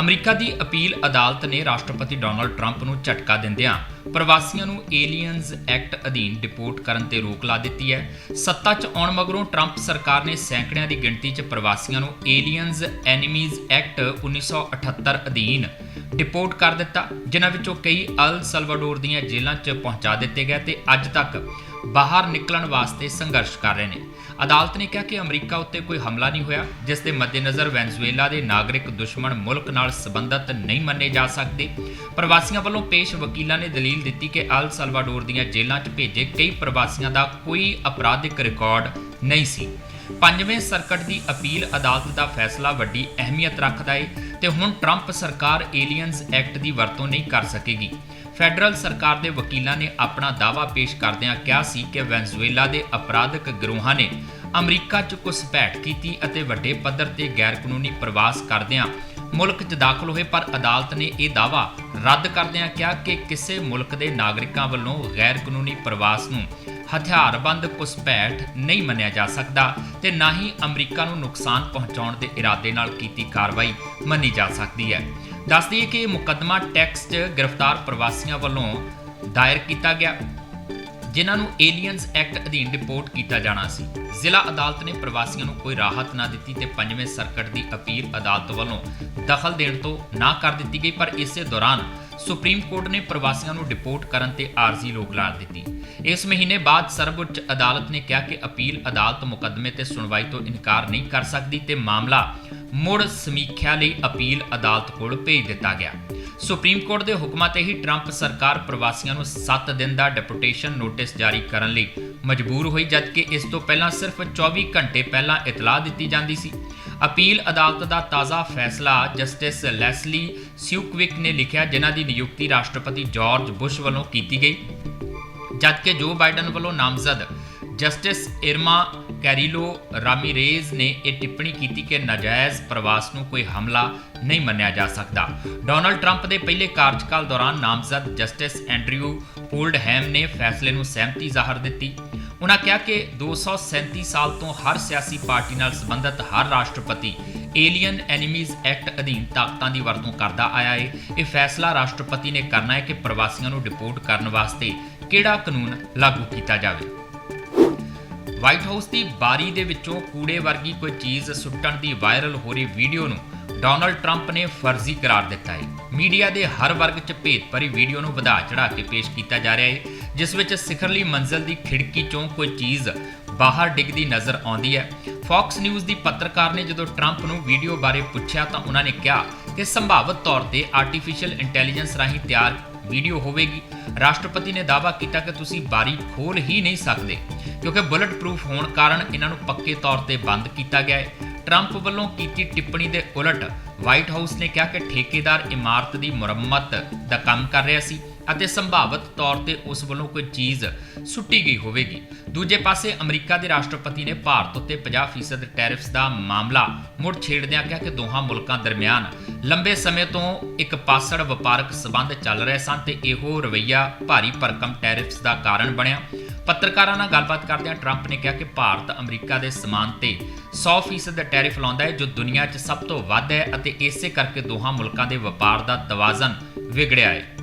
America ਦੀ appeal ਅਦਾਲਤ ਨੇ ਰਾਸ਼ਟਰਪਤੀ ਡੋਨਲਡ ਟਰੰਪ ਨੂੰ ਝਟਕਾ ਦਿੰਦਿਆਂ ਪ੍ਰਵਾਸੀਆਂ ਨੂੰ ਏਲੀਅਨਜ਼ ਐਕਟ ਅਧੀਨ ਡਿਪੋਰਟ ਕਰਨ ਤੇ ਰੋਕ ਲਾ ਦਿੱਤੀ ਹੈ। ਸੱਤਾ 'ਚ ਆਉਣ ਮਗਰੋਂ ਟਰੰਪ ਸਰਕਾਰ ਨੇ ਸੈਂਕੜਿਆਂ ਦੀ ਗਿਣਤੀ 'ਚ ਪ੍ਰਵਾਸੀਆਂ ਨੂੰ ਏਲੀਅਨਜ਼ ਐਨੀਮੀਜ਼ ਐਕਟ 1978 ਅਧੀਨ ਡਿਪੋਰਟ ਕਰ ਦਿੱਤਾ, ਜਿਨ੍ਹਾਂ ਵਿੱਚੋਂ ਕਈ ਅਲ ਸਲਵਾਡੋਰ ਦੀਆਂ ਜੇਲ੍ਹਾਂ 'ਚ ਪਹੁੰਚਾ ਦਿੱਤੇ ਗਏ ਤੇ ਅੱਜ ਤੱਕ ਬਾਹਰ ਨਿਕਲਣ ਵਾਸਤੇ ਸੰਘਰਸ਼ ਕਰ ਰਹੇ ਨੇ। ਅਦਾਲਤ ਨੇ ਕਿਹਾ ਕਿ ਅਮਰੀਕਾ ਉੱਤੇ ਕੋਈ ਹਮਲਾ ਨਹੀਂ ਹੋਇਆ, ਜਿਸ ਦੇ ਮੱਦੇਨਜ਼ਰ ਵੈਨਜ਼ੂਏਲਾ ਦੇ ਨਾਗਰਿਕ ਦੁਸ਼ਮਣ ਮੁਲਕ ਨਾਲ ਸੰਬੰਧਤ ਨਹੀਂ ਮੰਨੇ ਜਾ ਸਕਦੇ। ਪ੍ਰਵਾਸੀਆਂ ਵੱਲੋਂ ਪੇਸ਼ ਵਕੀਲਾਂ ਨੇ ਦਲੀਲ ਦਿੱਤੀ ਕਿ ਅਲ ਸਲਵਾਡੋਰ ਦੀਆਂ ਜੇਲ੍ਹਾਂ 'ਚ ਭੇਜੇ ਕਈ ਪ੍ਰਵਾਸੀਆਂ ਦਾ ਕੋਈ ਅਪਰਾਧਿਕ ਰਿਕਾਰਡ ਨਹੀਂ ਸੀ। ਪੰਜਵੇਂ ਸਰਕਟ ਦੀ ਅਪੀਲ ਅਦਾਲਤ ਦਾ ਫੈਸਲਾ ਵੱਡੀ ਅਹਿਮੀਅਤ ਰੱਖਦਾ ਏ ਤੇ ਹੁਣ ਟਰੰਪ ਸਰਕਾਰ ਏਲੀਅਨਜ਼ ਐਕਟ ਦੀ ਵਰਤੋਂ ਨਹੀਂ ਕਰ ਸਕੇਗੀ। ਫੈਡਰਲ ਸਰਕਾਰ ਦੇ ਵਕੀਲਾਂ ਨੇ ਆਪਣਾ ਦਾਅਵਾ ਪੇਸ਼ ਕਰਦਿਆਂ ਕਿਹਾ ਸੀ ਕਿ ਵੈਨਜ਼ੂਏਲਾ ਦੇ ਅਪਰਾਧਿਕ ਗਰੋਹਾਂ ਨੇ ਅਮਰੀਕਾ 'ਚ ਘੁਸਪੈਠ ਕੀਤੀ ਅਤੇ ਵੱਡੇ ਪੱਧਰ ਤੇ ਗੈਰ ਕਾਨੂੰਨੀ ਪ੍ਰਵਾਸ ਕਰਦਿਆਂ ਮੁਲਕ 'ਚ ਦਾਖਲ ਹੋਏ, ਪਰ ਅਦਾਲਤ ਨੇ ਇਹ ਦਾਅਵਾ ਰੱਦ ਕਰਦਿਆਂ ਕਿਹਾ ਕਿ ਕਿਸੇ ਮੁਲਕ ਦੇ ਨਾਗਰਿਕਾਂ ਵੱਲੋਂ ਗੈਰ ਕਾਨੂੰਨੀ ਪ੍ਰਵਾਸ ਨੂੰ ਹਥਿਆਰਬੰਦ ਘੁਸਪੈਠ ਨਹੀਂ ਮੰਨਿਆ ਜਾ ਸਕਦਾ ਤੇ ਨਾ ਹੀ ਅਮਰੀਕਾ ਨੂੰ ਨੁਕਸਾਨ ਪਹੁੰਚਾਉਣ ਦੇ ਇਰਾਦੇ ਨਾਲ ਕੀਤੀ ਕਾਰਵਾਈ ਮੰਨੀ ਜਾ ਸਕਦੀ ਹੈ। ਦੱਸਦੀ ਦਈਏ ਕਿ ਇਹ ਮੁਕੱਦਮਾ ਟੈਕਸ 'ਚ ਗ੍ਰਿਫਤਾਰ ਪ੍ਰਵਾਸੀਆਂ ਵੱਲੋਂ ਦਾਇਰ ਕੀਤਾ ਗਿਆ। ਜਿਨ੍ਹਾਂ ਨੂੰ ਏਲੀਅਨਸ ਐਕਟ ਅਧੀਨ ਡਿਪੋਰਟ ਕੀਤਾ ਜਾਣਾ ਸੀ। ਜ਼ਿਲ੍ਹਾ ਅਦਾਲਤ ਨੇ ਪ੍ਰਵਾਸੀਆਂ ਨੂੰ ਕੋਈ ਰਾਹਤ ਨਾ ਦਿੱਤੀ ਤੇ ਪੰਜਵੇਂ ਸਰਕਟ ਦੀ ਅਪੀਲ ਅਦਾਲਤ ਵੱਲੋਂ ਦਖਲ ਦੇਣ ਤੋਂ ਨਾ ਕਰ ਦਿੱਤੀ ਗਈ, ਪਰ ਇਸੇ ਦੌਰਾਨ ਸੁਪਰੀਮ ਕੋਰਟ ਨੇ ਪ੍ਰਵਾਸੀਆਂ ਨੂੰ ਡਿਪੋਰਟ ਕਰਨ ਤੇ ਆਰਜ਼ੀ ਰੋਕ ਲਾ ਦਿੱਤੀ। ਇਸ ਮਹੀਨੇ ਬਾਅਦ ਸਰਵਉੱਚ ਅਦਾਲਤ ਨੇ ਕਿਹਾ ਕਿ ਅਪੀਲ ਅਦਾਲਤ ਮੁਕੱਦਮੇ ਤੇ ਸੁਣਵਾਈ ਤੋਂ ਇਨਕਾਰ ਨਹੀਂ ਕਰ ਸਕਦੀ ਤੇ ਮਾਮਲਾ ਮੁੜ ਸਮੀਖਿਆ ਲਈ ਅਪੀਲ ਅਦਾਲਤ ਕੋਲ ਭੇਜ ਦਿੱਤਾ ਗਿਆ। ਸੁਪਰੀਮ ਕੋਰਟ ਦੇ ਹੁਕਮਾਂ ਤੇ ਹੀ ਟਰੰਪ ਸਰਕਾਰ ਪ੍ਰਵਾਸੀਆਂ ਨੂੰ 7 ਦਿਨ ਦਾ ਡਿਪੋਰਟੇਸ਼ਨ ਨੋਟਿਸ ਜਾਰੀ ਕਰਨ ਲਈ ਮਜਬੂਰ ਹੋਈ, ਜਦਕਿ ਇਸ ਤੋਂ ਪਹਿਲਾਂ ਸਿਰਫ 24 ਘੰਟੇ ਪਹਿਲਾਂ ਇਤਲਾਹ ਦਿੱਤੀ ਜਾਂਦੀ ਸੀ। ਅਪੀਲ ਅਦਾਲਤ ਦਾ ਤਾਜ਼ਾ ਫੈਸਲਾ ਜਸਟਿਸ ਲੈਸਲੀ ਸਿਊਕਵਿਕ ਨੇ ਲਿਖਿਆ, ਜਿਨ੍ਹਾਂ ਦੀ ਨਿਯੁਕਤੀ ਰਾਸ਼ਟਰਪਤੀ ਜਾਰਜ ਬੁਸ਼ ਵੱਲੋਂ ਕੀਤੀ ਗਈ। ਜਦਕਿ ਜੋ ਬਾਈਡਨ ਵੱਲੋਂ ਨਾਮਜ਼ਦ ਜਸਟਿਸ ਇਰਮਾ ਕੈਰੀਲੋ ਰਾਮੀਰੇਜ਼ ਨੇ ਇਹ ਟਿੱਪਣੀ ਕੀਤੀ ਕਿ ਨਾਜਾਇਜ਼ ਪ੍ਰਵਾਸ ਨੂੰ ਕੋਈ ਹਮਲਾ ਨਹੀਂ ਮੰਨਿਆ ਜਾ ਸਕਦਾ। ਡੋਨਲਡ ਟਰੰਪ ਦੇ ਪਹਿਲੇ ਕਾਰਜਕਾਲ ਦੌਰਾਨ ਨਾਮਜ਼ਦ ਜਸਟਿਸ ਐਂਡਰਿਊ ਪੋਲਡਹੈਮ ਨੇ ਫੈਸਲੇ ਨੂੰ ਸਹਿਮਤੀ ਜ਼ਾਹਰ ਦਿੱਤੀ। ਉਹਨਾਂ ਕਿਹਾ ਕਿ 237 ਸਾਲ ਤੋਂ ਹਰ ਸਿਆਸੀ ਪਾਰਟੀ ਨਾਲ ਸੰਬੰਧਿਤ ਹਰ ਰਾਸ਼ਟਰਪਤੀ ਏਲੀਅਨ ਐਨੀਮੀਜ਼ ਐਕਟ ਅਧੀਨ ਤਾਕਤਾਂ ਦੀ ਵਰਤੋਂ ਕਰਦਾ ਆਇਆ ਹੈ ਇਹ ਫੈਸਲਾ ਰਾਸ਼ਟਰਪਤੀ ਨੇ ਕਰਨਾ ਹੈ ਕਿ ਪ੍ਰਵਾਸੀਆਂ ਨੂੰ ਡਿਪੋਰਟ ਕਰਨ ਵਾਸਤੇ ਕਿਹੜਾ ਕਾਨੂੰਨ ਲਾਗੂ ਕੀਤਾ ਜਾਵੇ। ਵਾਈਟ ਹਾਊਸ ਦੀ ਬਾਰੀ ਦੇ ਵਿੱਚੋਂ ਕੂੜੇ ਵਰਗੀ ਕੋਈ ਚੀਜ਼ ਸੁੱਟਣ ਦੀ ਵਾਇਰਲ ਹੋ ਰਹੀ ਵੀਡੀਓ ਨੂੰ ਡੋਨਲਡ ਟਰੰਪ ਨੇ ਫਰਜ਼ੀ ਕਰਾਰ ਦਿੱਤਾ ਹੈ। ਮੀਡੀਆ ਦੇ ਹਰ ਵਰਗ 'ਚ ਭੇਦ ਭਰੀ ਵੀਡੀਓ ਨੂੰ ਵਧਾ ਚੜਾ ਕੇ ਪੇਸ਼ ਕੀਤਾ ਜਾ ਰਿਹਾ ਹੈ, ਜਿਸ ਵਿੱਚ ਸਿਖਰਲੀ ਮੰਜ਼ਲ ਦੀ ਖਿੜਕੀ 'ਚੋਂ ਕੋਈ ਚੀਜ਼ ਬਾਹਰ ਡਿੱਗਦੀ ਨਜ਼ਰ ਆਉਂਦੀ ਹੈ। ਫੌਕਸ ਨਿਊਜ਼ ਦੀ ਪੱਤਰਕਾਰ ਨੇ ਜਦੋਂ ਟਰੰਪ ਨੂੰ ਵੀਡੀਓ ਬਾਰੇ ਪੁੱਛਿਆ ਤਾਂ ਉਹਨਾਂ ਨੇ ਕਿਹਾ ਕਿ ਸੰਭਾਵਤ ਤੌਰ ਤੇ ਆਰਟੀਫੀਸ਼ੀਅਲ ਇੰਟੈਲੀਜੈਂਸ ਰਾਹੀਂ ਤਿਆਰ ਵੀਡੀਓ ਹੋਵੇਗੀ। ਰਾਸ਼ਟਰਪਤੀ ਨੇ ਦਾਅਵਾ ਕੀਤਾ ਕਿ ਤੁਸੀਂ ਬਾਰੀ ਖੋਲ ਹੀ ਨਹੀਂ ਸਕਦੇ। ਕਿਉਂਕਿ ਬੁਲਟ ਪ੍ਰੂਫ ਹੋਣ ਕਾਰਨ ਇਹਨਾਂ ਨੂੰ ਪੱਕੇ ਤੌਰ ਤੇ ਬੰਦ ਕੀਤਾ ਗਿਆ ਹੈ। ਟਰੰਪ ਵੱਲੋਂ ਕੀਤੀ ਟਿੱਪਣੀ ਦੇ ਉਲਟ ਵਾਈਟ ਹਾਊਸ ਨੇ ਕਿਹਾ ਕਿ ਠੇਕੇਦਾਰ ਇਮਾਰਤ ਦੀ ਮੁਰੰਮਤ ਦਾ ਕੰਮ ਕਰ ਰਿਹਾ ਸੀ ਅਤੇ ਸੰਭਾਵਤ ਤੌਰ ਤੇ ਉਸ ਵੱਲੋਂ ਕੋਈ ਚੀਜ਼ ਸੁੱਟੀ ਗਈ ਹੋਵੇਗੀ। ਦੂਜੇ ਪਾਸੇ ਅਮਰੀਕਾ ਦੇ ਰਾਸ਼ਟਰਪਤੀ ਨੇ ਭਾਰਤ ਉੱਤੇ 50% ਟੈਰਿਫਸ ਦਾ ਮਾਮਲਾ ਮੁੜ ਛੇੜਦਿਆਂ ਕਿਹਾ ਕਿ ਦੋਹਾਂ ਮੁਲਕਾਂ ਦਰਮਿਆਨ ਲੰਬੇ ਸਮੇਂ ਤੋਂ ਇੱਕ ਪਾਸੜ ਵਪਾਰਕ ਸਬੰਧ ਚੱਲ ਰਹੇ ਸਨ ਤੇ ਇਹੋ ਰਵਈਆ ਭਾਰੀ ਭਰਕਮ ਟੈਰਿਫਸ ਦਾ ਕਾਰਨ ਬਣਿਆ। ਪੱਤਰਕਾਰਾਂ ਨਾਲ ਗੱਲਬਾਤ ਕਰਦਿਆਂ ਟਰੰਪ ਨੇ ਕਿਹਾ ਕਿ ਭਾਰਤ ਅਮਰੀਕਾ ਦੇ ਸਮਾਨ ਤੇ 100% ਟੈਰਿਫ ਲਾਉਂਦਾ ਹੈ, ਜੋ ਦੁਨੀਆ 'ਚ ਸਭ ਤੋਂ ਵੱਧ ਹੈ ਅਤੇ ਇਸੇ ਕਰਕੇ ਦੋਹਾਂ ਮੁਲਕਾਂ ਦੇ ਵਪਾਰ ਦਾ ਤਵਾਜ਼ਨ ਵਿਗੜਿਆ ਹੈ।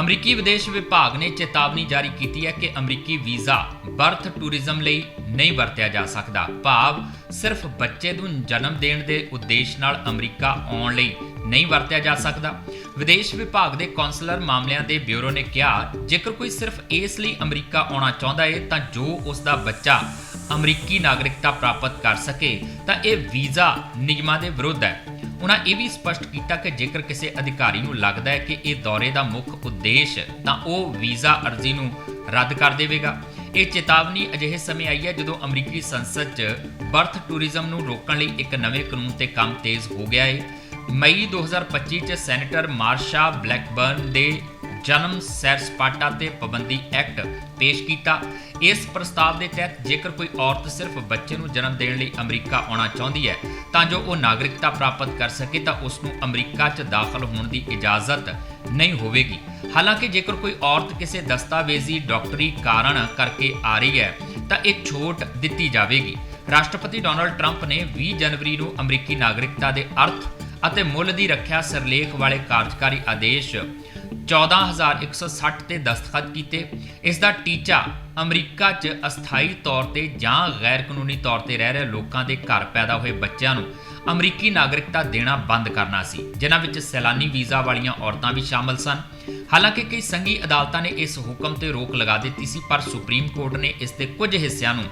ਅਮਰੀਕੀ ਵਿਦੇਸ਼ ਵਿਭਾਗ ਨੇ ਚੇਤਾਵਨੀ ਜਾਰੀ ਕੀਤੀ ਹੈ ਕਿ ਅਮਰੀਕੀ ਵੀਜ਼ਾ ਬਰਥ ਟੂਰਿਜ਼ਮ ਲਈ ਨਹੀਂ ਵਰਤਿਆ ਜਾ ਸਕਦਾ। ਭਾਵ ਸਿਰਫ ਬੱਚੇ ਨੂੰ ਜਨਮ ਦੇਣ ਦੇ ਉਦੇਸ਼ ਨਾਲ ਅਮਰੀਕਾ ਆਉਣ ਲਈ ਨਹੀਂ ਵਰਤਿਆ ਜਾ ਸਕਦਾ। ਵਿਦੇਸ਼ ਵਿਭਾਗ ਦੇ ਕੌਂਸਲਰ ਮਾਮਲਿਆਂ ਦੇ ਬਿਊਰੋ ਨੇ ਕਿਹਾ, ਜੇਕਰ ਕੋਈ ਸਿਰਫ ਇਸ ਲਈ ਅਮਰੀਕਾ ਆਉਣਾ ਚਾਹੁੰਦਾ ਹੈ ਤਾਂ ਜੋ ਉਸ ਦਾ ਬੱਚਾ ਅਮਰੀਕੀ ਨਾਗਰਿਕਤਾ ਪ੍ਰਾਪਤ ਕਰ ਸਕੇ, ਤਾਂ ਇਹ ਵੀਜ਼ਾ ਨਿਯਮਾਂ ਦੇ ਵਿਰੁੱਧ ਹੈ। ਉਹਨਾਂ ਇਹ ਵੀ ਸਪਸ਼ਟ ਕੀਤਾ ਕਿ ਜੇਕਰ ਕਿਸੇ ਅਧਿਕਾਰੀ ਨੂੰ ਲੱਗਦਾ ਹੈ ਕਿ ਇਹ ਦੌਰੇ ਦਾ ਮੁੱਖ ਉਦੇਸ਼ ਤਾਂ ਉਹ ਵੀਜ਼ਾ ਅਰਜ਼ੀ ਨੂੰ ਰੱਦ ਕਰ ਦੇਵੇਗਾ। ਇਹ ਚੇਤਾਵਨੀ ਅਜਿਹੇ ਸਮੇਂ ਆਈ ਹੈ ਜਦੋਂ ਅਮਰੀਕੀ ਸੰਸਦ 'ਚ ਬਰਥ ਟੂਰਿਜ਼ਮ ਨੂੰ ਰੋਕਣ ਲਈ ਇੱਕ ਨਵੇਂ ਕਾਨੂੰਨ ਤੇ ਕੰਮ ਤੇਜ਼ ਹੋ ਗਿਆ ਹੈ। ਮਈ 2025 'ਚ ਸੈਨੇਟਰ ਮਾਰਸ਼ਾ ਬਲੈਕਬਰਨ ਦੇ ਜਨਮ ਸੈਰ ਸਪਾਟਾ ਤੇ ਪਾਬੰਦੀ ਐਕਟ ਪੇਸ਼ ਕੀਤਾ। ਇਸ ਪ੍ਰਸਤਾਵ ਦੇ ਤਹਿਤ ਜੇਕਰ ਕੋਈ ਔਰਤ ਸਿਰਫ ਬੱਚੇ ਨੂੰ ਜਨਮ ਦੇਣ ਲਈ ਅਮਰੀਕਾ ਆਉਣਾ ਚਾਹੁੰਦੀ ਹੈ, ਤਾਂ ਜੋ ਉਹ ਨਾਗਰਿਕਤਾ ਪ੍ਰਾਪਤ ਕਰ ਸਕੇ, ਤਾਂ ਉਸ ਨੂੰ ਅਮਰੀਕਾ 'ਚ ਦਾਖਲ ਹੋਣ ਦੀ ਇਜਾਜ਼ਤ ਨਹੀਂ ਹੋਵੇਗੀ। ਹਾਲਾਂਕਿ ਜੇਕਰ ਕੋਈ ਔਰਤ ਕਿਸੇ ਦਸਤਾਵੇਜ਼ੀ ਡਾਕਟਰੀ ਕਾਰਨ ਕਰਕੇ ਆ ਰਹੀ ਹੈ, ਤਾਂ ਇਹ ਛੋਟ ਦਿੱਤੀ ਜਾਵੇਗੀ। ਰਾਸ਼ਟਰਪਤੀ ਡੋਨਲਡ ਟਰੰਪ ਨੇ 20 ਜਨਵਰੀ ਨੂੰ ਅਮਰੀਕੀ ਨਾਗਰਿਕਤਾ ਦੇ ਅਰਥ ਅਤੇ ਮੁੱਲ ਦੀ ਰੱਖਿਆ ਸਿਰਲੇਖ ਵਾਲੇ ਕਾਰਜਕਾਰੀ ਆਦੇਸ਼ 14160 ਤੇ ਦਸਤਖਤ ਕੀਤੇ। ਇਸ ਦਾ ਟੀਚਾ ਅਮਰੀਕਾ 'ਚ ਅਸਥਾਈ ਤੌਰ ਤੇ ਜਾਂ ਗੈਰ ਕਾਨੂੰਨੀ ਤੌਰ ਤੇ ਰਹਿ ਰਹੇ ਲੋਕਾਂ ਦੇ ਘਰ ਪੈਦਾ ਹੋਏ ਬੱਚਿਆਂ ਨੂੰ ਅਮਰੀਕੀ ਨਾਗਰਿਕਤਾ ਦੇਣਾ ਬੰਦ ਕਰਨਾ ਸੀ। ਜਿਨ੍ਹਾਂ ਵਿੱਚ ਸੈਲਾਨੀ ਵੀਜ਼ਾ ਵਾਲੀਆਂ ਔਰਤਾਂ ਵੀ ਸ਼ਾਮਲ ਸਨ। ਹਾਲਾਂਕਿ ਕਈ ਸੰਘੀ ਅਦਾਲਤਾਂ ਨੇ ਇਸ ਹੁਕਮ ਤੇ ਰੋਕ ਲਗਾ ਦਿੱਤੀ ਸੀ, ਪਰ ਸੁਪਰੀਮ ਕੋਰਟ ਨੇ ਇਸ ਦੇ ਕੁਝ ਹਿੱਸਿਆਂ ਨੂੰ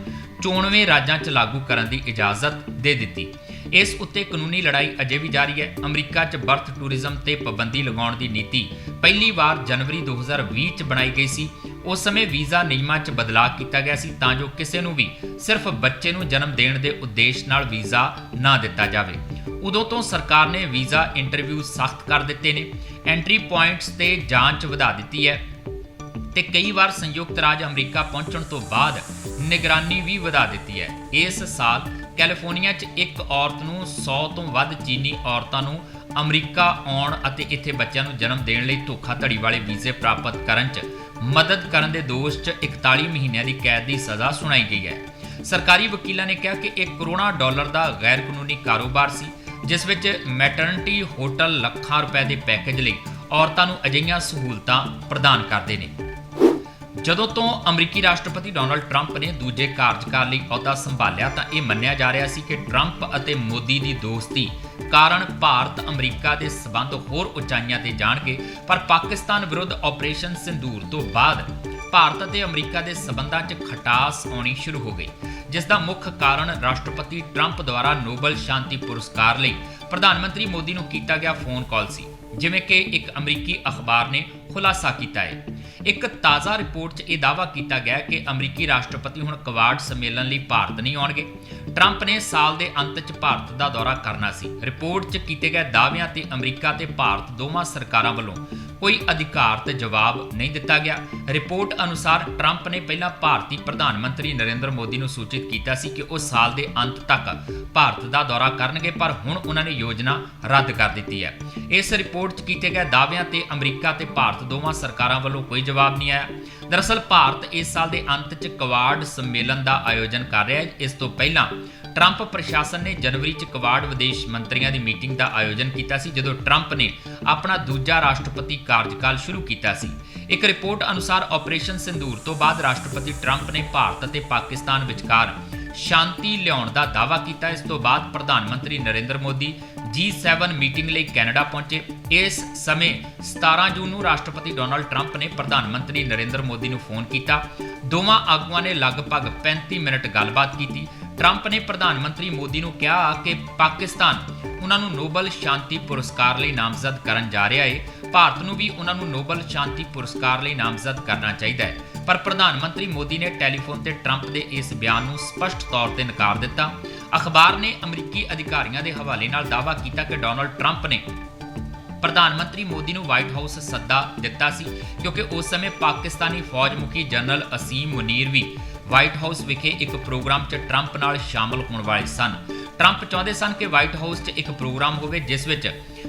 ਚੋਣਵੇਂ ਰਾਜਾਂ 'ਚ ਲਾਗੂ ਕਰਨ ਦੀ ਇਜਾਜ਼ਤ ਦੇ ਦਿੱਤੀ। ਇਸ ਉੱਤੇ ਕਾਨੂੰਨੀ ਲੜਾਈ ਅਜੇ ਵੀ ਜਾਰੀ ਹੈ। ਅਮਰੀਕਾ 'ਚ ਬਰਥ ਟੂਰਿਜ਼ਮ ਤੇ ਪਾਬੰਦੀ ਲਗਾਉਣ ਦੀ ਨੀਤੀ ਪਹਿਲੀ ਵਾਰ ਜਨਵਰੀ 2020 'ਚ ਬਣਾਈ ਗਈ ਸੀ। ਉਸ ਸਮੇਂ ਵੀਜ਼ਾ ਨਿਯਮਾਂ 'ਚ ਬਦਲਾਅ ਕੀਤਾ ਗਿਆ ਸੀ ਤਾਂ ਜੋ ਕਿਸੇ ਨੂੰ ਵੀ ਸਿਰਫ ਬੱਚੇ ਨੂੰ ਜਨਮ ਦੇਣ ਦੇ ਉਦੇਸ਼ ਨਾਲ ਵੀਜ਼ਾ ਨਾ ਦਿੱਤਾ ਜਾਵੇ। ਉਦੋਂ ਤੋਂ ਸਰਕਾਰ ਨੇ ਵੀਜ਼ਾ ਇੰਟਰਵਿਊ ਸਖਤ ਕਰ ਦਿੱਤੇ ਨੇ। ਐਂਟਰੀ ਪੁਆਇੰਟਸ ਤੇ ਜਾਂਚ ਵਧਾ ਦਿੱਤੀ ਹੈ ਤੇ ਕਈ ਵਾਰ ਸੰਯੁਕਤ ਰਾਜ ਅਮਰੀਕਾ ਪਹੁੰਚਣ ਤੋਂ ਬਾਅਦ ਨਿਗਰਾਨੀ ਵੀ ਵਧਾ ਦਿੱਤੀ ਹੈ। ਇਸ ਸਾਲ ਕੈਲੀਫੋਰਨੀਆ 'ਚ ਇੱਕ ਔਰਤ ਨੂੰ 100 ਤੋਂ ਵੱਧ ਚੀਨੀ ਔਰਤਾਂ ਨੂੰ ਅਮਰੀਕਾ ਆਉਣ ਅਤੇ ਇੱਥੇ ਬੱਚਿਆਂ ਨੂੰ ਜਨਮ ਦੇਣ ਲਈ ਧੋਖਾਧੜੀ ਵਾਲੇ ਵੀਜ਼ੇ ਪ੍ਰਾਪਤ ਕਰਨ 'ਚ ਮਦਦ ਕਰਨ ਦੇ ਦੋਸ਼ 'ਚ 41 ਮਹੀਨਿਆਂ ਦੀ ਕੈਦ ਦੀ ਸਜ਼ਾ ਸੁਣਾਈ ਗਈ ਹੈ। ਸਰਕਾਰੀ ਵਕੀਲਾਂ ਨੇ ਕਿਹਾ ਕਿ ਇਹ ਕਰੋੜਾਂ ਡਾਲਰ ਦਾ ਗੈਰ ਕਾਨੂੰਨੀ ਕਾਰੋਬਾਰ ਸੀ, ਜਿਸ ਵਿੱਚ ਮੈਟਰਨਿਟੀ ਹੋਟਲ ਲੱਖਾਂ ਰੁਪਏ ਦੇ ਪੈਕੇਜ ਲਈ ਔਰਤਾਂ ਨੂੰ ਅਜਿਹੀਆਂ ਸਹੂਲਤਾਂ ਪ੍ਰਦਾਨ ਕਰਦੇ ਨੇ। ਜਦੋਂ ਤੋਂ ਅਮਰੀਕੀ ਰਾਸ਼ਟਰਪਤੀ ਡੋਨਲਡ ਟਰੰਪ ਨੇ ਦੂਜੇ ਕਾਰਜਕਾਲ ਲਈ ਅਹੁਦਾ ਸੰਭਾਲਿਆ ਤਾਂ ਇਹ ਮੰਨਿਆ ਜਾ ਰਿਹਾ ਸੀ ਕਿ ਟਰੰਪ ਅਤੇ ਮੋਦੀ ਦੀ ਦੋਸਤੀ ਕਾਰਨ ਭਾਰਤ ਅਮਰੀਕਾ ਦੇ ਸਬੰਧ ਹੋਰ ਉਚਾਈਆਂ ਤੇ ਜਾਣਗੇ, ਪਰ ਪਾਕਿਸਤਾਨ ਵਿਰੁੱਧ ਆਪਰੇਸ਼ਨ ਸਿੰਦੂਰ ਤੋਂ ਬਾਅਦ ਭਾਰਤ ਅਤੇ ਅਮਰੀਕਾ ਦੇ ਸਬੰਧਾਂ 'ਚ ਖਟਾਸ ਆਉਣੀ ਸ਼ੁਰੂ ਹੋ ਗਈ, ਜਿਸ ਦਾ ਮੁੱਖ ਕਾਰਨ ਰਾਸ਼ਟਰਪਤੀ ਟਰੰਪ ਦੁਆਰਾ ਨੋਬਲ ਸ਼ਾਂਤੀ ਪੁਰਸਕਾਰ ਲਈ ਪ੍ਰਧਾਨ ਮੰਤਰੀ ਮੋਦੀ ਨੂੰ ਕੀਤਾ ਗਿਆ ਫੋਨ ਕਾਲ ਸੀ, ਜਿਵੇਂ ਕਿ ਇੱਕ ਅਮਰੀਕੀ ਅਖਬਾਰ ਨੇ ਖੁਲਾਸਾ ਕੀਤਾ ਹੈ। ਇੱਕ ਤਾਜ਼ਾ ਰਿਪੋਰਟ 'ਚ ਇਹ ਦਾਅਵਾ ਕੀਤਾ ਗਿਆ ਕਿ ਅਮਰੀਕੀ ਰਾਸ਼ਟਰਪਤੀ ਹੁਣ ਕਵਾਡ ਸੰਮੇਲਨ ਲਈ ਭਾਰਤ ਨਹੀਂ ਆਉਣਗੇ। ਟਰੰਪ ਨੇ ਸਾਲ ਦੇ ਅੰਤ 'ਚ ਭਾਰਤ ਦਾ ਦੌਰਾ ਕਰਨਾ ਸੀ। ਰਿਪੋਰਟ 'ਚ ਕੀਤੇ ਗਏ ਦਾਅਵਿਆਂ ਤੇ ਅਮਰੀਕਾ ਤੇ ਭਾਰਤ ਦੋਵਾਂ ਸਰਕਾਰਾਂ ਵੱਲੋਂ ਕੋਈ ਅਧਿਕਾਰਤ ਜਵਾਬ ਨਹੀਂ ਦਿੱਤਾ ਗਿਆ। ਰਿਪੋਰਟ ਅਨੁਸਾਰ ਟਰੰਪ ਨੇ ਪਹਿਲਾਂ ਭਾਰਤੀ ਪ੍ਰਧਾਨ ਮੰਤਰੀ ਨਰਿੰਦਰ ਮੋਦੀ ਨੂੰ ਸੂਚਿਤ ਕੀਤਾ ਸੀ ਕਿ ਉਹ ਸਾਲ ਦੇ ਅੰਤ ਤੱਕ ਭਾਰਤ ਦਾ ਦੌਰਾ ਕਰਨਗੇ, ਪਰ ਹੁਣ ਉਹਨਾਂ ਨੇ ਯੋਜਨਾ ਰੱਦ ਕਰ ਦਿੱਤੀ ਹੈ। ਇਸ ਰਿਪੋਰਟ 'ਚ ਕੀਤੇ ਗਏ ਦਾਅਵਿਆਂ ਤੇ ਅਮਰੀਕਾ ਤੇ ਭਾਰਤ ਦੋਵਾਂ ਸਰਕਾਰਾਂ ਵੱਲੋਂ ਕੋਈ ਜਵਾਬ ਨਹੀਂ ਆਇਆ। ਦਰਅਸਲ ਭਾਰਤ ਇਸ ਸਾਲ ਦੇ ਅੰਤ 'ਚ ਕਵਾਡ ਸੰਮੇਲਨ ਦਾ ਆਯੋਜਨ ਕਰ ਰਿਹਾ ਹੈ। ਇਸ ਤੋਂ ਪਹਿਲਾਂ ਟਰੰਪ ਪ੍ਰਸ਼ਾਸਨ ਨੇ ਜਨਵਰੀ 'ਚ ਕਵਾਡ ਵਿਦੇਸ਼ ਮੰਤਰੀਆਂ ਦੀ ਮੀਟਿੰਗ ਦਾ ਆਯੋਜਨ ਕੀਤਾ ਸੀ, ਜਦੋਂ ਟਰੰਪ ਨੇ ਆਪਣਾ ਦੂਜਾ ਰਾਸ਼ਟਰਪਤੀ ਕਾਰਜਕਾਲ ਸ਼ੁਰੂ ਕੀਤਾ ਸੀ। ਇੱਕ ਰਿਪੋਰਟ ਅਨੁਸਾਰ ਆਪਰੇਸ਼ਨ ਸਿੰਦੂਰ ਤੋਂ ਬਾਅਦ ਰਾਸ਼ਟਰਪਤੀ ਟਰੰਪ ਨੇ ਭਾਰਤ ਅਤੇ ਪਾਕਿਸਤਾਨ ਵਿਚਕਾਰ ਸ਼ਾਂਤੀ ਲਿਆਉਣ ਦਾ ਦਾਅਵਾ ਕੀਤਾ। ਇਸ ਤੋਂ ਬਾਅਦ ਪ੍ਰਧਾਨ ਮੰਤਰੀ ਨਰਿੰਦਰ ਮੋਦੀ G7 ਮੀਟਿੰਗ ਲਈ ਕੈਨੇਡਾ ਪਹੁੰਚੇ। ਇਸ ਸਮੇਂ 17 ਜੂਨ ਨੂੰ ਰਾਸ਼ਟਰਪਤੀ ਡੋਨਲਡ ਟਰੰਪ ਨੇ ਪ੍ਰਧਾਨ ਮੰਤਰੀ ਨਰਿੰਦਰ ਮੋਦੀ ਨੂੰ ਫੋਨ ਕੀਤਾ। ਦੋਵਾਂ ਆਗੂਆਂ ਨੇ ਲਗਭਗ 35 ਮਿੰਟ ਗੱਲਬਾਤ ਕੀਤੀ। ਟਰੰਪ ਨੇ ਪ੍ਰਧਾਨ ਮੰਤਰੀ ਮੋਦੀ ਨੂੰ ਕਿਹਾ ਕਿ ਪਾਕਿਸਤਾਨ ਉਹਨਾਂ ਨੂੰ ਨੋਬਲ ਸ਼ਾਂਤੀ ਪੁਰਸਕਾਰ ਲਈ ਨਾਮਜ਼ਦ ਕਰਨ ਜਾ ਰਿਹਾ ਹੈ ਭਾਰਤ ਨੂੰ ਵੀ ਉਹਨਾਂ ਨੂੰ ਨੋਬਲ ਸ਼ਾਂਤੀ ਪੁਰਸਕਾਰ ਲਈ ਨਾਮਜ਼ਦ ਕਰਨਾ ਚਾਹੀਦਾ ਹੈ ਪਰ ਪ੍ਰਧਾਨ ਮੰਤਰੀ ਮੋਦੀ ਨੇ ਟੈਲੀਫੋਨ ਤੇ ਟਰੰਪ ਦੇ ਇਸ ਬਿਆਨ ਨੂੰ ਸਪਸ਼ਟ ਤੌਰ ਤੇ ਨਕਾਰ ਦਿੱਤਾ। ਅਖਬਾਰ ਨੇ ਅਮਰੀਕੀ ਅਧਿਕਾਰੀਆਂ ਦੇ ਹਵਾਲੇ ਨਾਲ ਦਾਅਵਾ ਕੀਤਾ ਕਿ ਡੋਨਲਡ ਟਰੰਪ ਨੇ ਪ੍ਰਧਾਨ ਮੰਤਰੀ ਮੋਦੀ ਨੂੰ ਵਾਈਟ ਹਾਊਸ ਸੱਦਾ ਦਿੱਤਾ ਸੀ, ਕਿਉਂਕਿ ਉਸ ਸਮੇਂ ਪਾਕਿਸਤਾਨੀ ਫੌਜ ਮੁਖੀ ਜਨਰਲ ਅਸੀਮ ਮੁਨੀਰ ਵੀ ਵਾਈਟ ਹਾਊਸ ਵਿਖੇ ਇੱਕ ਪ੍ਰੋਗਰਾਮ 'ਚ ਟਰੰਪ ਨਾਲ ਸ਼ਾਮਲ ਹੋਣ ਵਾਲੇ ਸਨ। ਟਰੰਪ ਚਾਹੁੰਦੇ ਸਨ ਕਿ ਵਾਈਟ ਹਾਊਸ 'ਚ ਇੱਕ ਪ੍ਰੋਗਰਾਮ ਹੋਵੇ, ਜਿਸ ਵਿੱਚ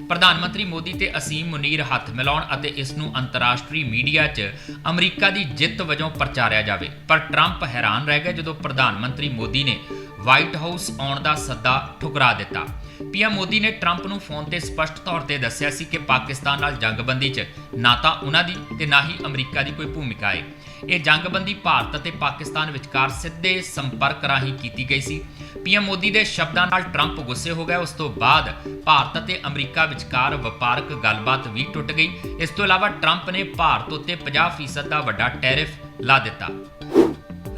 ਪ੍ਰਧਾਨ ਮੰਤਰੀ ਮੋਦੀ ਤੇ ਅਸੀਮ ਮੁਨੀਰ ਹੱਥ ਮਿਲਾਉਣ ਅਤੇ ਇਸ ਨੂੰ ਅੰਤਰਰਾਸ਼ਟਰੀ ਮੀਡੀਆ 'ਚ ਅਮਰੀਕਾ ਦੀ ਜਿੱਤ ਵਜੋਂ ਪ੍ਰਚਾਰਿਆ ਜਾਵੇ। ਪਰ ਟਰੰਪ ਹੈਰਾਨ ਰਹਿ ਗਏ ਜਦੋਂ ਪ੍ਰਧਾਨ ਮੰਤਰੀ ਮੋਦੀ ਨੇ ਵਾਈਟ ਹਾਊਸ ਆਉਣ ਦਾ ਸੱਦਾ ਠੁਕਰਾ ਦਿੱਤਾ। ਪੀਐਮ ਮੋਦੀ ਨੇ ਟਰੰਪ ਨੂੰ ਫੋਨ ਤੇ ਸਪਸ਼ਟ ਤੌਰ ਤੇ ਦੱਸਿਆ ਸੀ ਕਿ ਪਾਕਿਸਤਾਨ ਨਾਲ ਜੰਗਬੰਦੀ 'ਚ ਨਾ ਤਾਂ ਉਹਨਾਂ ਦੀ ਤੇ ਨਾ ਹੀ ਅਮਰੀਕਾ ਦੀ ਕੋਈ ਭੂਮਿਕਾ ਹੈ ਇਹ ਜੰਗਬੰਦੀ ਭਾਰਤ ਅਤੇ ਪਾਕਿਸਤਾਨ ਵਿਚਕਾਰ ਸਿੱਧੇ ਸੰਪਰਕ ਰਾਹੀਂ ਕੀਤੀ ਗਈ ਸੀ। ਪੀਐਮ ਮੋਦੀ ਦੇ ਸ਼ਬਦਾਂ ਨਾਲ ਟਰੰਪ ਗੁੱਸੇ ਹੋ ਗਏ। ਉਸ ਤੋਂ ਬਾਅਦ ਭਾਰਤ ਅਤੇ ਅਮਰੀਕਾ ਵਿਚਕਾਰ ਵਪਾਰਕ ਗੱਲਬਾਤ ਵੀ ਟੁੱਟ ਗਈ। ਇਸ ਤੋਂ ਇਲਾਵਾ ਟਰੰਪ ਨੇ ਭਾਰਤ ਉੱਤੇ 50% ਦਾ ਵੱਡਾ ਟੈਰਿਫ ਲਾ ਦਿੱਤਾ।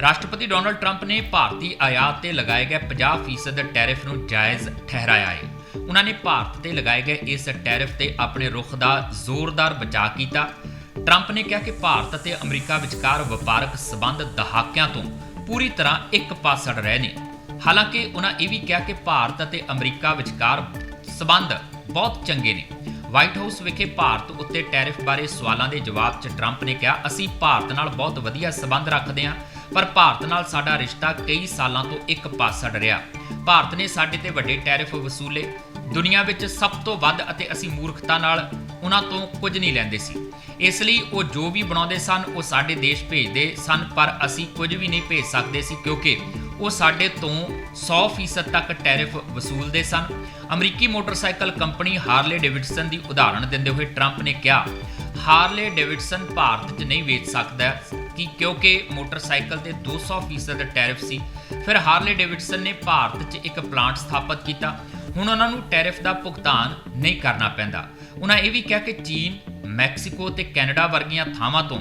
ਰਾਸ਼ਟਰਪਤੀ ਡੋਨਲਡ ਟਰੰਪ ਨੇ ਭਾਰਤੀ ਆਯਾਤ ਤੇ ਲਗਾਏ ਗਏ 50% ਟੈਰਿਫ ਨੂੰ ਜਾਇਜ਼ ਠਹਿਰਾਇਆ ਹੈ। ਉਹਨਾਂ ਨੇ ਭਾਰਤ ਤੇ ਲਗਾਏ ਗਏ ਇਸ ਟੈਰਿਫ ਤੇ ਆਪਣੇ ਰੁਖ ਦਾ ਜ਼ੋਰਦਾਰ ਬਚਾਅ ਕੀਤਾ। ਟਰੰਪ ਨੇ ਕਿਹਾ ਕਿ ਭਾਰਤ ਅਤੇ ਅਮਰੀਕਾ ਵਿਚਕਾਰ ਵਪਾਰਕ ਸਬੰਧ ਦਹਾਕਿਆਂ ਤੋਂ ਪੂਰੀ ਤਰ੍ਹਾਂ ਇੱਕ ਪਾਸੜ ਰਹੇ ਨੇ। ਹਾਲਾਂਕਿ ਉਹਨਾਂ ਇਹ ਵੀ ਕਿਹਾ ਕਿ ਭਾਰਤ ਅਤੇ ਅਮਰੀਕਾ ਵਿਚਕਾਰ ਸਬੰਧ ਬਹੁਤ ਚੰਗੇ ਨੇ। ਵਾਈਟ ਹਾਊਸ ਵਿਖੇ ਭਾਰਤ ਉੱਤੇ ਟੈਰਿਫ ਬਾਰੇ ਸਵਾਲਾਂ ਦੇ ਜਵਾਬ 'ਚ ਟਰੰਪ ਨੇ ਕਿਹਾ, ਅਸੀਂ ਭਾਰਤ ਨਾਲ ਬਹੁਤ ਵਧੀਆ ਸਬੰਧ ਰੱਖਦੇ ਹਾਂ। ਪਰ ਭਾਰਤ ਨਾਲ ਸਾਡਾ ਰਿਸ਼ਤਾ ਕਈ ਸਾਲਾਂ ਤੋਂ ਇੱਕ ਪਾਸੜ ਰਿਹਾ ਭਾਰਤ ਨੇ ਸਾਡੇ ਤੇ ਵੱਡੇ ਟੈਰਿਫ ਵਸੂਲੇ, ਦੁਨੀਆ ਵਿੱਚ ਸਭ ਤੋਂ ਵੱਧ ਅਤੇ ਅਸੀਂ ਮੂਰਖਤਾ ਨਾਲ ਉਹਨਾਂ ਤੋਂ ਕੁਝ ਨਹੀਂ ਲੈਂਦੇ ਸੀ। ਇਸ ਲਈ ਉਹ ਜੋ ਵੀ ਬਣਾਉਂਦੇ ਸਨ, ਉਹ ਸਾਡੇ ਦੇਸ਼ ਭੇਜਦੇ ਸਨ, ਪਰ ਅਸੀਂ ਕੁਝ ਵੀ ਨਹੀਂ ਭੇਜ ਸਕਦੇ ਸੀ ਕਿਉਂਕਿ ਉਹ ਸਾਡੇ ਤੋਂ 100% ਤੱਕ ਟੈਰਿਫ ਵਸੂਲਦੇ ਸਨ। ਅਮਰੀਕੀ ਮੋਟਰਸਾਈਕਲ ਕੰਪਨੀ ਹਾਰਲੇ ਡੇਵਿਡਸਨ ਦੀ ਉਦਾਹਰਣ ਦਿੰਦੇ ਹੋਏ ਟਰੰਪ ਨੇ ਕਿਹਾ, ਹਾਰਲੇ ਡੇਵਿਡਸਨ ਭਾਰਤ 'ਚ ਨਹੀਂ ਵੇਚ ਸਕਦਾ। ਕਿ ਕਿਉਂਕਿ ਮੋਟਰਸਾਈਕਲ ਤੇ 200% ਟੈਰਿਫ ਸੀ, ਫਿਰ ਹਾਰਲੇ ਡੇਵਿਡਸਨ ਨੇ ਭਾਰਤ 'ਚ ਇੱਕ ਪਲਾਂਟ ਸਥਾਪਿਤ ਕੀਤਾ। ਹੁਣ ਉਹਨਾਂ ਨੂੰ ਟੈਰਿਫ ਦਾ ਭੁਗਤਾਨ ਨਹੀਂ ਕਰਨਾ ਪੈਂਦਾ। ਉਹਨਾਂ ਇਹ ਵੀ ਕਿਹਾ ਕਿ ਚੀਨ, ਮੈਕਸੀਕੋ ਤੇ ਕੈਨੇਡਾ ਵਰਗੀਆਂ ਥਾਵਾਂ ਤੋਂ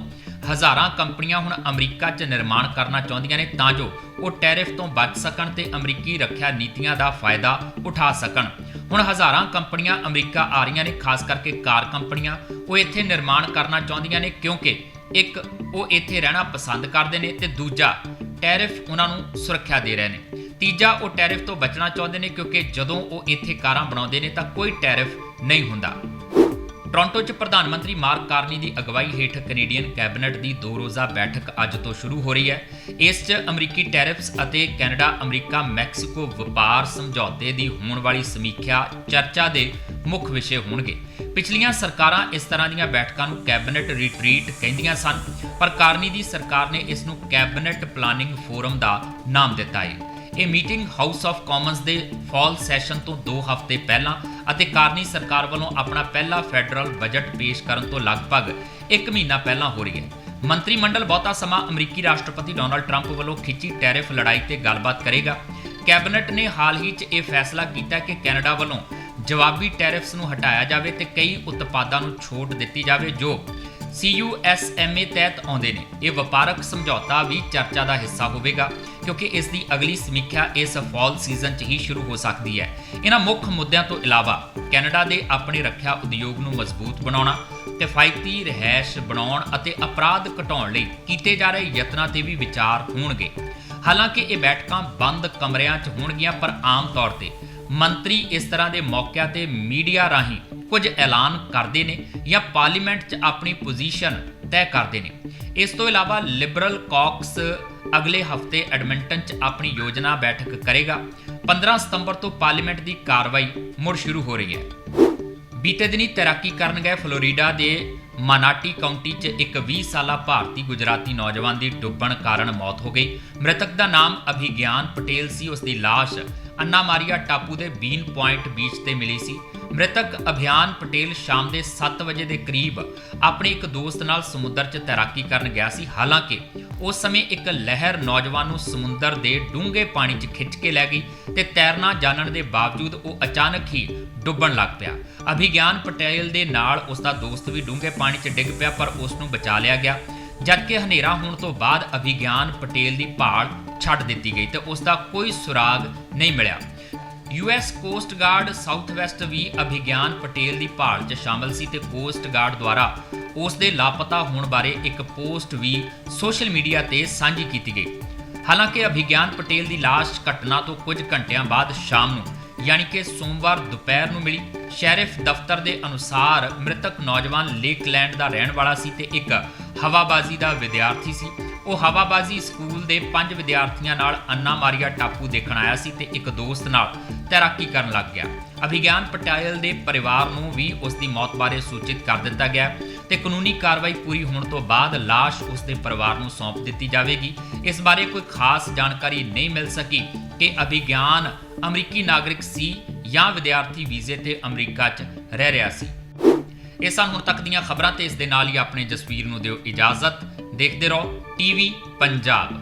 ਹਜ਼ਾਰਾਂ ਕੰਪਨੀਆਂ ਹੁਣ ਅਮਰੀਕਾ 'ਚ ਨਿਰਮਾਣ ਕਰਨਾ ਚਾਹੁੰਦੀਆਂ ਨੇ ਤਾਂ ਜੋ ਉਹ ਟੈਰਿਫ ਤੋਂ ਬਚ ਸਕਣ ਤੇ ਅਮਰੀਕੀ ਰੱਖਿਆ ਨੀਤੀਆਂ ਦਾ ਫਾਇਦਾ ਉਠਾ ਸਕਣ। ਹੁਣ ਹਜ਼ਾਰਾਂ ਕੰਪਨੀਆਂ ਅਮਰੀਕਾ ਆ ਰਹੀਆਂ ਨੇ, ਖਾਸ ਕਰਕੇ ਕਾਰ ਕੰਪਨੀਆਂ। ਉਹ ਇੱਥੇ ਨਿਰਮਾਣ ਕਰਨਾ ਚਾਹੁੰਦੀਆਂ ਨੇ ਕਿਉਂਕਿ ਇੱਕ, ਉਹ ਇੱਥੇ ਰਹਿਣਾ ਪਸੰਦ ਕਰਦੇ ਨੇ ਤੇ ਦੂਜਾ, ਟੈਰਿਫ ਉਹਨਾਂ ਨੂੰ ਸੁਰੱਖਿਆ ਦੇ ਰਹੇ ਨੇ। ਤੀਜਾ, ਉਹ ਟੈਰਿਫ ਤੋਂ ਬਚਣਾ ਚਾਹੁੰਦੇ ਨੇ ਕਿਉਂਕਿ ਜਦੋਂ ਉਹ ਇੱਥੇ ਕਾਰਾਂ ਬਣਾਉਂਦੇ ਨੇ ਤਾਂ ਕੋਈ ਟੈਰਿਫ ਨਹੀਂ ਹੁੰਦਾ। ਟੋਰਾਂਟੋ 'ਚ ਪ੍ਰਧਾਨ ਮੰਤਰੀ ਮਾਰਕ ਕਾਰਨੀ ਦੀ ਅਗਵਾਈ ਹੇਠ ਕੈਨੇਡੀਅਨ ਕੈਬਨਿਟ ਦੀ ਦੋ ਰੋਜ਼ਾ ਬੈਠਕ ਅੱਜ ਤੋਂ ਸ਼ੁਰੂ ਹੋ ਰਹੀ ਹੈ। ਇਸ 'ਚ ਅਮਰੀਕੀ ਟੈਰਿਫਸ ਅਤੇ ਕੈਨੇਡਾ ਅਮਰੀਕਾ ਮੈਕਸੀਕੋ ਵਪਾਰ ਸਮਝੌਤੇ ਦੀ ਹੋਣ ਵਾਲੀ ਸਮੀਖਿਆ ਚਰਚਾ ਦੇ ਮੁੱਖ ਵਿਸ਼ੇ ਹੋਣਗੇ। ਪਿਛਲੀਆਂ ਸਰਕਾਰਾਂ ਇਸ ਤਰ੍ਹਾਂ ਦੀਆਂ ਬੈਠਕਾਂ ਨੂੰ ਕੈਬਨਿਟ ਰਿਟਰੀਟ ਕਹਿੰਦੀਆਂ ਸਨ, ਪਰ ਕਾਰਨੀ ਦੀ ਸਰਕਾਰ ਨੇ ਇਸ ਨੂੰ ਕੈਬਨਿਟ ਪਲਾਨਿੰਗ ਫੋਰਮ ਦਾ ਨਾਮ ਦਿੱਤਾ ਹੈ। ਇਹ ਮੀਟਿੰਗ ਹਾਊਸ ਆਫ ਕਾਮਨਸ ਦੇ ਫਾਲ ਸੈਸ਼ਨ ਤੋਂ 2 ਹਫ਼ਤੇ ਪਹਿਲਾਂ ਅਤੇ ਕਾਰਨੀ ਸਰਕਾਰ ਵੱਲੋਂ ਆਪਣਾ ਪਹਿਲਾ ਫੈਡਰਲ ਬਜਟ ਪੇਸ਼ ਕਰਨ ਤੋਂ ਲਗਭਗ 1 ਮਹੀਨਾ ਪਹਿਲਾਂ ਹੋ ਰਹੀ ਹੈ। ਮੰਤਰੀ ਮੰਡਲ ਬਹੁਤਾ ਸਮਾਂ ਅਮਰੀਕੀ ਰਾਸ਼ਟਰਪਤੀ ਡੋਨਲਡ ਟਰੰਪ ਵੱਲੋਂ ਖਿੱਚੀ ਟੈਰਿਫ ਲੜਾਈ ਤੇ ਗੱਲਬਾਤ ਕਰੇਗਾ। ਕੈਬਨਿਟ ਨੇ ਹਾਲ ਹੀ 'ਚ ਇਹ ਫੈਸਲਾ ਕੀਤਾ ਕਿ ਕੈਨੇਡਾ ਵੱਲੋਂ ਜਵਾਬੀ ਟੈਰਿਫਸ ਨੂੰ ਹਟਾਇਆ ਜਾਵੇ ਤੇ ਕਈ ਉਤਪਾਦਾਂ ਨੂੰ ਛੋਟ ਦਿੱਤੀ ਜਾਵੇ, ਜੋ CUSMA ਤਹਿਤ ਆਉਂਦੇ ਨੇ। ਇਹ ਵਪਾਰਕ ਸਮਝੌਤਾ ਵੀ ਚਰਚਾ ਦਾ ਹਿੱਸਾ ਹੋਵੇਗਾ। ਕਿਉਂਕਿ ਇਸ ਦੀ ਅਗਲੀ ਸਮੀਖਿਆ ਇਸ ਫਾਲ ਸੀਜ਼ਨ 'ਚ ਹੀ ਸ਼ੁਰੂ ਹੋ ਸਕਦੀ ਹੈ। ਇਹਨਾਂ ਮੁੱਖ ਮੁੱਦਿਆਂ ਤੋਂ ਇਲਾਵਾ ਕੈਨੇਡਾ ਦੇ ਆਪਣੇ ਰੱਖਿਆ ਉਦਯੋਗ ਨੂੰ ਮਜ਼ਬੂਤ ਬਣਾਉਣਾ, ਕਿਫਾਇਤੀ ਰਹਿائش ਬਣਾਉਣ ਅਤੇ ਅਪਰਾਧ ਘਟਾਉਣ ਲਈ ਕੀਤੇ ਜਾ ਰਹੇ ਯਤਨਾਂ ਤੇ ਵੀ ਵਿਚਾਰ ਹੋਣਗੇ। ਹਾਲਾਂਕਿ ਇਹ ਬੈਠਕਾਂ ਬੰਦ ਕਮਰਿਆਂ 'ਚ ਹੋਣਗੀਆਂ, ਪਰ ਆਮ ਤੌਰ ਤੇ ਮੰਤਰੀ ਇਸ ਤਰ੍ਹਾਂ ਦੇ ਮੌਕਿਆਂ ਤੇ ਮੀਡੀਆ ਰਾਹੀਂ ਕੁਝ ਐਲਾਨ ਕਰਦੇ ਨੇ ਜਾਂ ਪਾਰਲੀਮੈਂਟ 'ਚ ਆਪਣੀ ਪੋਜੀਸ਼ਨ ਤੈਅ ਕਰਦੇ ਨੇ। ਇਸ ਤੋਂ ਇਲਾਵਾ ਲਿਬਰਲ ਕਾਕਸ ਅਗਲੇ ਹਫ਼ਤੇ ਐਡਮਿੰਟਨ 'ਚ ਆਪਣੀ ਯੋਜਨਾ ਬੈਠਕ ਕਰੇਗਾ। 15 ਸਤੰਬਰ ਤੋਂ ਪਾਰਲੀਮੈਂਟ ਦੀ ਕਾਰਵਾਈ ਮੁੜ ਸ਼ੁਰੂ ਹੋ ਰਹੀ ਹੈ। ਬੀਤੇ ਦਿਨੀ ਤੈਰਾਕੀ ਕਰਨ ਗਏ ਫਲੋਰੀਡਾ ਦੇ ਮਾਨਾਟੀ ਕਾਉਂਟੀ 'ਚ ਇੱਕ 20 ਸਾਲਾ ਭਾਰਤੀ ਗੁਜਰਾਤੀ ਨੌਜਵਾਨ ਦੀ ਡੁੱਬਣ ਕਾਰਨ ਮੌਤ ਹੋ ਗਈ। ਮ੍ਰਿਤਕ ਦਾ ਨਾਮ ਅਭਿਗਿਆਨ ਪਟੇਲ ਸੀ। ਉਸ ਦੀ ਲਾਸ਼ ਅੰਨਾ ਮਾਰੀਆ ਟਾਪੂ ਦੇ ਬੀਨ ਪੁਆਇੰਟ ਬੀਚ ਤੇ ਮਿਲੀ ਸੀ। ਮ੍ਰਿਤਕ ਅਭਿਆਨ ਪਟੇਲ ਸ਼ਾਮ ਦੇ 7 ਵਜੇ ਦੇ ਕਰੀਬ ਆਪਣੇ ਇੱਕ ਦੋਸਤ ਨਾਲ ਸਮੁੰਦਰ 'ਚ ਤੈਰਾਕੀ ਕਰਨ ਗਿਆ ਸੀ। ਹਾਲਾਂਕਿ ਉਸ ਸਮੇਂ ਇੱਕ ਲਹਿਰ ਨੌਜਵਾਨ ਨੂੰ ਸਮੁੰਦਰ ਦੇ ਡੂੰਘੇ ਪਾਣੀ 'ਚ ਖਿੱਚ ਕੇ ਲੈ ਗਈ ਤੇ ਤੈਰਨਾ ਜਾਣਨ ਦੇ ਬਾਵਜੂਦ ਉਹ ਅਚਾਨਕ ਹੀ ਡੁੱਬਣ ਲੱਗ ਪਿਆ। ਅਭਿਗਿਆਨ ਪਟੇਲ ਦੇ ਨਾਲ ਉਸ ਦਾ ਦੋਸਤ ਵੀ ਡੂੰਘੇ ਪਾਣੀ 'ਚ ਡਿੱਗ ਪਿਆ, ਪਰ ਉਸ ਨੂੰ ਬਚਾ ਲਿਆ ਗਿਆ। ਜਦਕਿ ਹਨੇਰਾ ਹੋਣ ਤੋਂ ਬਾਅਦ ਅਭਿਗਿਆਨ ਪਟੇਲ ਦੀ ਭਾਲ ਛੱਡ ਦਿੱਤੀ ਗਈ ਤੇ ਉਸ ਦਾ ਕੋਈ ਸੁਰਾਗ ਨਹੀਂ ਮਿਲਿਆ। US Coast Guard South West ਵੀ ਅਭਿਗਿਆਨ ਪਟੇਲ ਦੀ ਭਾਲ 'ਚ ਸ਼ਾਮਲ ਸੀ ਤੇ ਕੋਸਟ ਗਾਰਡ ਦੁਆਰਾ ਉਸ ਦੇ ਲਾਪਤਾ ਹੋਣ ਬਾਰੇ ਇੱਕ ਪੋਸਟ ਵੀ ਸੋਸ਼ਲ ਮੀਡੀਆ ਤੇ ਸਾਂਝੀ ਕੀਤੀ ਗਈ। ਹਾਲਾਂਕਿ ਅਭਿਗਿਆਨ ਪਟੇਲ ਦੀ ਲਾਸ਼ ਘਟਨਾ ਤੋਂ ਕੁਝ ਘੰਟਿਆਂ ਬਾਅਦ ਸ਼ਾਮ ਨੂੰ, ਯਾਨੀ ਕਿ ਸੋਮਵਾਰ ਦੁਪਹਿਰ ਨੂੰ ਮਿਲੀ। ਸ਼ੈਰਿਫ ਦਫ਼ਤਰ ਦੇ ਅਨੁਸਾਰ ਮ੍ਰਿਤਕ ਨੌਜਵਾਨ ਲੇਕਲੈਂਡ ਦਾ ਰਹਿਣ ਵਾਲਾ ਸੀ ਤੇ ਇੱਕ ਹਵਾਬਾਜ਼ੀ ਦਾ ਵਿਦਿਆਰਥੀ ਸੀ। ਉਹ ਹਵਾਬਾਜ਼ੀ ਸਕੂਲ ਦੇ ਪੰਜ ਵਿਦਿਆਰਥੀਆਂ ਨਾਲ ਅੰਨਾ ਮਾਰੀਆ ਟਾਪੂ ਦੇਖਣ ਆਇਆ ਸੀ ਤੇ ਇੱਕ ਦੋਸਤ ਨਾਲ ਤੈਰਾਕੀ ਕਰਨ ਲੱਗ ਗਿਆ। ਅਭਿਗਿਆਨ ਪਟੇਲ ਦੇ ਪਰਿਵਾਰ ਨੂੰ ਵੀ ਉਸ ਦੀ ਮੌਤ ਬਾਰੇ ਸੂਚਿਤ ਕਰ ਦਿੱਤਾ ਗਿਆ ਤੇ ਕਾਨੂੰਨੀ ਕਾਰਵਾਈ ਪੂਰੀ ਹੋਣ ਤੋਂ ਬਾਅਦ ਲਾਸ਼ ਉਸ ਦੇ ਪਰਿਵਾਰ ਨੂੰ ਸੌਂਪ ਦਿੱਤੀ ਜਾਵੇਗੀ। ਇਸ ਬਾਰੇ ਕੋਈ ਖਾਸ ਜਾਣਕਾਰੀ ਨਹੀਂ ਮਿਲ ਸਕੀ ਕਿ ਅਭਿਗਿਆਨ ਅਮਰੀਕੀ ਨਾਗਰਿਕ ਸੀ ਜਾਂ ਵਿਦਿਆਰਥੀ ਵੀਜ਼ੇ ਤੇ ਅਮਰੀਕਾ 'ਚ ਰਹਿ ਰਿਹਾ ਸੀ। ਇਹ ਸਨ ਹੁਣ ਤੱਕ ਦੀਆਂ ਖਬਰਾਂ ਤੇ ਇਸ ਦੇ ਨਾਲ ਹੀ ਆਪਣੇ ਜਸਵੀਰ ਨੂੰ ਦਿਓ ਇਜਾਜ਼ਤ। ਦੇਖਦੇ ਰਹੋ ਟੀਵੀ ਪੰਜਾਬ।